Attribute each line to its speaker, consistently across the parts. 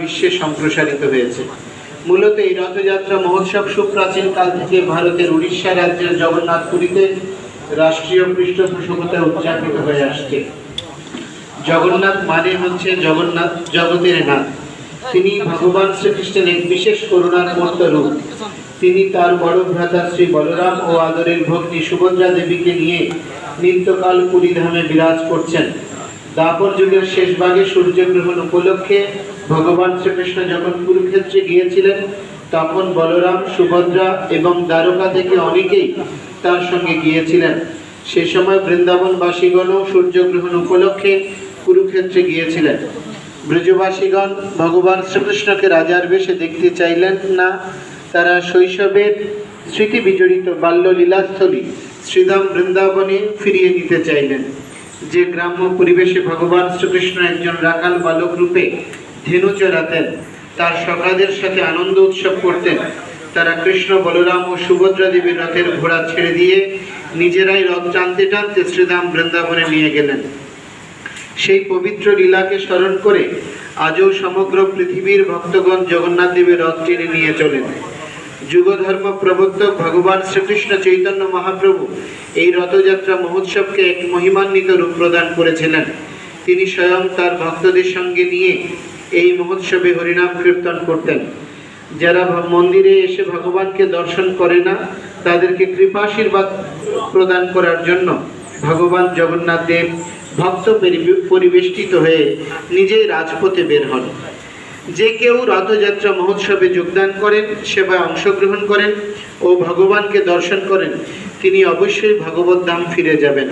Speaker 1: বিশ্বে সম্প্রসারিত হয়েছে। মূলত এই রথযাত্রা মহোৎসব সুপ্রাচীন কাল থেকে ভারতের উড়িষ্যা রাজ্যের জগন্নাথপুরীতে রাষ্ট্রীয় পৃষ্ঠপোষকতায় উদযাপিত হয়ে আসছে। জগন্নাথ মানে হচ্ছে জগন্নাথ জগতের নাথ। তিনি ভগবান শ্রীকৃষ্ণের এক বিশেষ করুণার মূর্ত রূপ। তিনি তার বড় ভ্রাতা শ্রী বলরাম ও আদরের ভক্তি সুভদ্রা দেবীকে নিয়ে নিত্যকাল পুরী ধামে বিরাজ করছেন। দাপর যুগের শেষ ভাগে সূর্যগ্রহণ উপলক্ষে ভগবান শ্রীকৃষ্ণ যখন কুরুক্ষেত্রে গিয়েছিলেন, তখন বলরাম, সুভদ্রা এবং দ্বারকা থেকে অনেকেই তার সঙ্গে গিয়েছিলেন। সে সময় বৃন্দাবনবাসীগণও সূর্যগ্রহণ উপলক্ষে কুরুক্ষেত্রে গিয়েছিলেন। ব্রজবাসীগণ ভগবান শ্রীকৃষ্ণকে রাজার বেশে দেখতে চাইলেন না। তারা শৈশবের স্মৃতি বিজড়িত বাল্য লীলাস্থলী শ্রীধাম বৃন্দাবনে ফিরিয়ে নিতে চাইলেন। যে গ্রাম্য পরিবেশে ভগবান শ্রীকৃষ্ণ একজন রাখাল বালক রূপে ধেনু চড়াতেন তার সখাদের সাথে আনন্দ উৎসব করতেন। তারা কৃষ্ণ বলরাম ও সুভদ্রা দেবীর রথের ঘোড়া ছেড়ে দিয়ে নিজেরাই রথ টানতে টানতে শ্রীধাম বৃন্দাবনে নিয়ে গেলেন। সেই পবিত্র লীলাকে স্মরণ করে আজও সমগ্র পৃথিবীর ভক্তগণ জগন্নাথ দেবের রথ টেনে নিয়ে চলেন। যুগধর্ম প্রবর্তক ভগবান শ্রীকৃষ্ণ চৈতন্য মহাপ্রভু এই রথযাত্রা মহোৎসবকে এক মহিমান্বিত রূপ প্রদান করেছিলেন। তিনি স্বয়ং তার ভক্তদের সঙ্গে নিয়ে এই মহোৎসবে হরিনাম কীর্তন করতেন। যারা মন্দিরে এসে ভগবানকে দর্শন করে না, তাদেরকে কৃপাশীর্বাদ প্রদান করার জন্য ভগবান জগন্নাথ দেব ভক্ত পরিবে- পরিবেষ্টিত হয়ে নিজেই রাজপথে বের হন। যে কেউ রথযাত্রা মহোৎসবে যোগদান করেন, সেবায় অংশগ্রহণ করেন ও ভগবানকে দর্শন করেন, তিনি অবশ্যই ভগবত ধাম ফিরে যাবেন।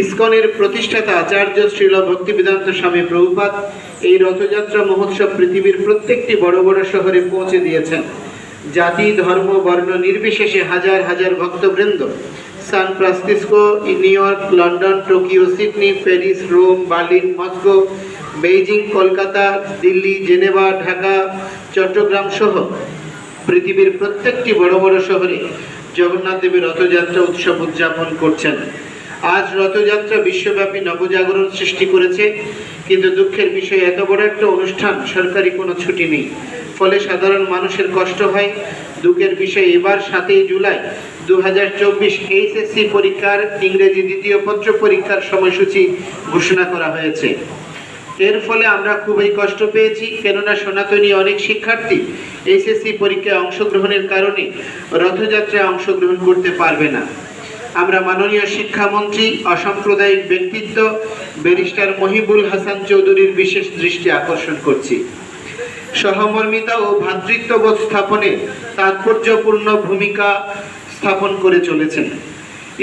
Speaker 1: ইসকনের প্রতিষ্ঠাতা আচার্য শ্রীল ভক্তিবেদান্ত স্বামী প্রভুপাত এই রথযাত্রা মহোৎসব পৃথিবীর প্রত্যেকটি বড় বড় শহরে পৌঁছে দিয়েছেন। জাতি, ধর্ম, বর্ণ নির্বিশেষে হাজার হাজার ভক্তবৃন্দ। San Francisco New York London, Tokyo, Sydney, Paris, Rome, Berlin, Moscow, Beijing, Kolkata, Delhi, Geneva, Dhaka, Chattogram সহ পৃথিবীর প্রত্যেকটি বড় বড় শহরে জগন্নাথ দেবের রথযাত্রা উৎসব উদযাপন করছেন। আজ রথযাত্রা বিশ্বব্যাপী নবজাগরণ সৃষ্টি করেছে, কিন্তু দুঃখের বিষয়, এত বড় একটা অনুষ্ঠান, সরকারি কোনো ছুটি নেই। ফলে সাধারণ মানুষের কষ্ট হয়। দুঃখের বিষয়, এবার সাতই জুলাই দু হাজার চব্বিশ এইচএসসি পরীক্ষার ইংরেজি দ্বিতীয় পত্র পরীক্ষার সময়সূচি ঘোষণা করা হয়েছে। এর ফলে আমরা খুবই কষ্ট পেয়েছি, কেননা সনাতনী অনেক শিক্ষার্থী এইচএসসি পরীক্ষায় অংশগ্রহণের কারণে রথযাত্রায় অংশগ্রহণ করতে পারবে না। আমরা মাননীয় শিক্ষামন্ত্রী, অসাম্প্রদায়িক ব্যক্তিত্ব, ব্যারিস্টার মহিবুল হাসান চৌধুরীর বিশেষ দৃষ্টি আকর্ষণ করছি। সহমর্মিতা ও ভ্রাতৃত্ববোধ স্থাপনে তাৎপর্যপূর্ণ ভূমিকা স্থাপন করে চলেছেন।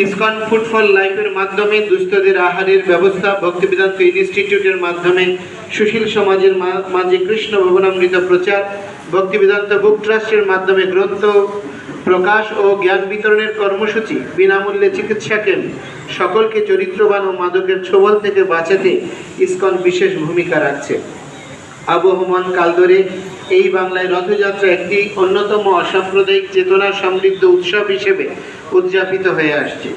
Speaker 1: ইসকন ফুড ফর লাইফের মাধ্যমে দুস্থদের আহারের ব্যবস্থা, ভক্তিবেদান্ত ইনস্টিটিউটের মাধ্যমে সুশীল সমাজের মাঝে কৃষ্ণ ভবনামৃত প্রচার, ভক্তিবেদান্ত বুক ট্রাস্টের মাধ্যমে গ্রন্থ প্রকাশ ও জ্ঞান বিতরণের কর্মসূচি বিনামূল্যে চিকিৎসা ক্যাম্প সকলকে চরিত্রবান ও মাদকের ছোবল থেকে বাঁচাতে ইসকন বিশেষ ভূমিকা রাখছে। আবহমান কাল ধরে এই বাংলায় রথযাত্রা একটি অন্যতম অসাম্প্রদায়িক চেতনা সমৃদ্ধ উৎসব হিসেবে উদযাপিত হয়ে আসছে।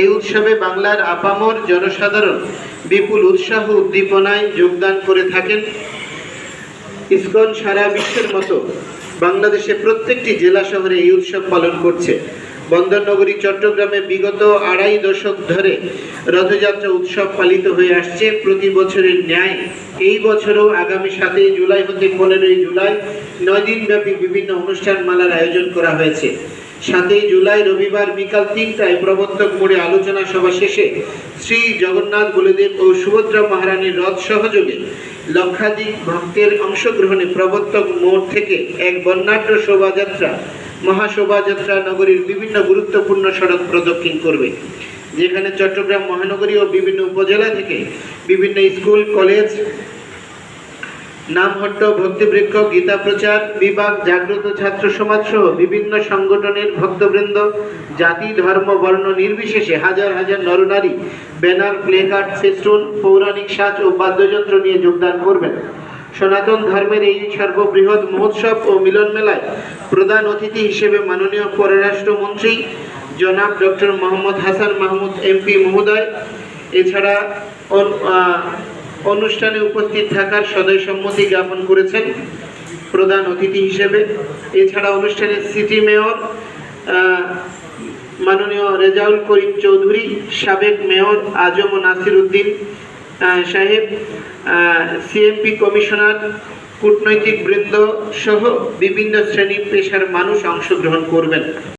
Speaker 1: এই উৎসবে বাংলার আপামর জনসাধারণ বিপুল উৎসাহ উদ্দীপনায় যোগদান করে থাকেন। ইসকন সারা বিশ্বের মতো বাংলাদেশে প্রত্যেকটি জেলা শহরে এই উৎসব পালন করছে। বন্দরনগরী, চট্টগ্রামে বিগত আড়াই দশক ধরে রথযাত্রা উৎসব পালিত হয়ে আসছে। প্রতি বছরের ন্যায় এই বছরও আগামী সাতই জুলাই হতে পনেরোই জুলাই নয় দিনব্যাপী বিভিন্ন অনুষ্ঠান মালার আয়োজন করা হয়েছে। সাতই জুলাই রবিবার বিকাল তিনটায় প্রবর্তক মোড়ে আলোচনা সভা শেষে শ্রী জগন্নাথ বলদেব ও সুভদ্রা মহারানীর রথ সহযোগে লক্ষাধিক ভক্তের অংশগ্রহণে প্রবর্তক মোড় থেকে এক বর্ণাঢ্য শোভাযাত্রা, মহাশোভাযাত্রা নগরীর বিভিন্ন গুরুত্বপূর্ণ সড়ক প্রদক্ষিণ করবে, যেখানে চট্টগ্রাম মহানগরী ও বিভিন্ন উপজেলা থেকে বিভিন্ন স্কুল, কলেজ নামহট্ট ভক্তিবৃক্ষ, গীতা প্রচার, বিভাগ, জাগ্রত ছাত্র সমাজ সহ বিভিন্ন সংগঠনের ভক্তবৃন্দ, জাতি, ধর্ম, বর্ণ নির্বিশেষে হাজার হাজার নরনারী ব্যানার, প্লেকার্ড, ফেস্টুন, পৌরাণিক সাজ ও বাদ্যযন্ত্র নিয়ে যোগদান করবেন। সনাতন ধর্মের এই সর্ববৃহৎ মহোৎসব ও মিলন মেলায় প্রধান অতিথি হিসেবে মাননীয় পররাষ্ট্রমন্ত্রী জনাব ডক্টর মোহাম্মদ হাসান মাহমুদ, এমপি মহোদয়, এছাড়া অনুষ্ঠানে উপস্থিত থাকার সদয় সম্মতি জ্ঞাপন করেছেন প্রধান অতিথি হিসেবে। এছাড়া অনুষ্ঠানে সিটি মেয়র মাননীয় রেজাউল করিম চৌধুরী, সাবেক মেয়র আজম ও নাসির উদ্দিন সাহেব সিএমপি কমিশনার, কূটনৈতিক বৃন্দ সহ বিভিন্ন শ্রেণি পেশার মানুষ অংশগ্রহণ করবেন।